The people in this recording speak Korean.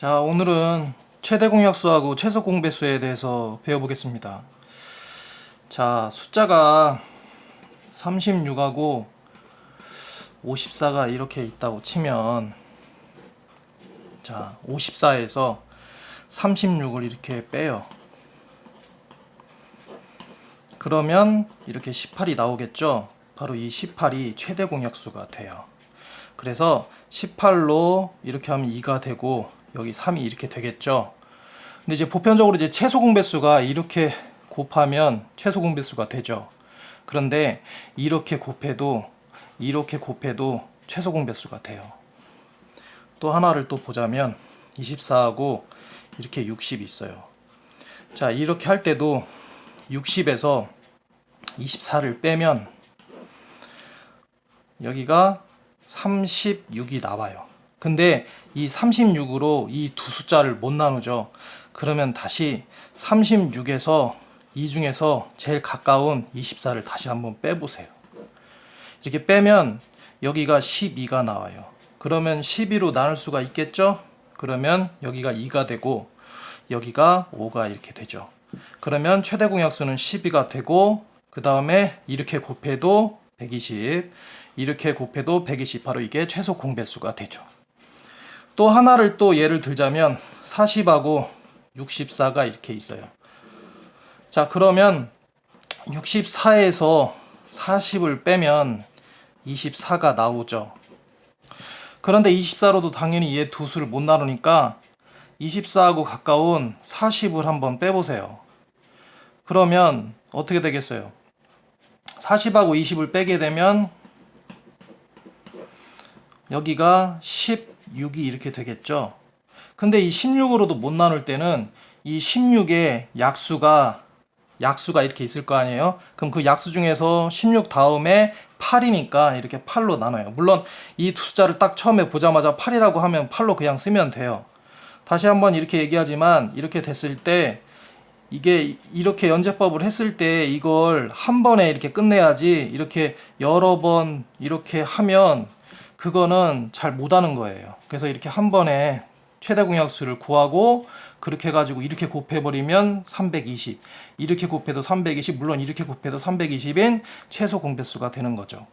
자, 오늘은 최대 공약수하고 최소 공배수에 대해서 배워보겠습니다. 자, 숫자가 36하고 54가 이렇게 있다고 치면 자, 54에서 36을 이렇게 빼요. 그러면 이렇게 18이 나오겠죠? 바로 이 18이 최대 공약수가 돼요. 그래서 18로 이렇게 하면 2가 되고 여기 3이 이렇게 되겠죠. 근데 이제 보편적으로 이제 최소 공배수가 이렇게 곱하면 최소 공배수가 되죠. 그런데 이렇게 곱해도 이렇게 곱해도 최소 공배수가 돼요. 또 하나를 또 보자면 24하고 이렇게 60 있어요. 자, 이렇게 할 때도 60에서 24를 빼면 여기가 36이 나와요. 근데 이 36으로 이 두 숫자를 못 나누죠. 그러면 다시 36에서 이 중에서 제일 가까운 24를 다시 한번 빼보세요. 이렇게 빼면 여기가 12가 나와요. 그러면 12로 나눌 수가 있겠죠? 그러면 여기가 2가 되고 여기가 5가 이렇게 되죠. 그러면 최대 공약수는 12가 되고 그 다음에 이렇게 곱해도 120 이렇게 곱해도 120 바로 이게 최소 공배수가 되죠. 또 하나를 또 예를 들자면 40하고 64가 이렇게 있어요. 자 그러면 64에서 40을 빼면 24가 나오죠. 그런데 24로도 당연히 얘 두 수를 못 나누니까 24하고 가까운 40을 한번 빼보세요. 그러면 어떻게 되겠어요? 40하고 20을 빼게 되면 여기가 16이 이렇게 되겠죠. 근데 이 16으로도 못 나눌 때는 이 16의 약수가 약수가 이렇게 있을 거 아니에요? 그럼 그 약수 중에서 16 다음에 8이니까 이렇게 8로 나눠요. 물론 이 두 숫자를 딱 처음에 보자마자 8이라고 하면 8로 그냥 쓰면 돼요. 다시 한번 이렇게 얘기하지만 이렇게 됐을 때 이게 이렇게 연재법을 했을 때 이걸 한 번에 이렇게 끝내야지 이렇게 여러 번 이렇게 하면 그거는 잘 못하는 거예요. 그래서 이렇게 한 번에 최대 공약수를 구하고 그렇게 해가지고 이렇게 곱해버리면 320 이렇게 곱해도 320 물론 이렇게 곱해도 320인 최소 공배수가 되는 거죠.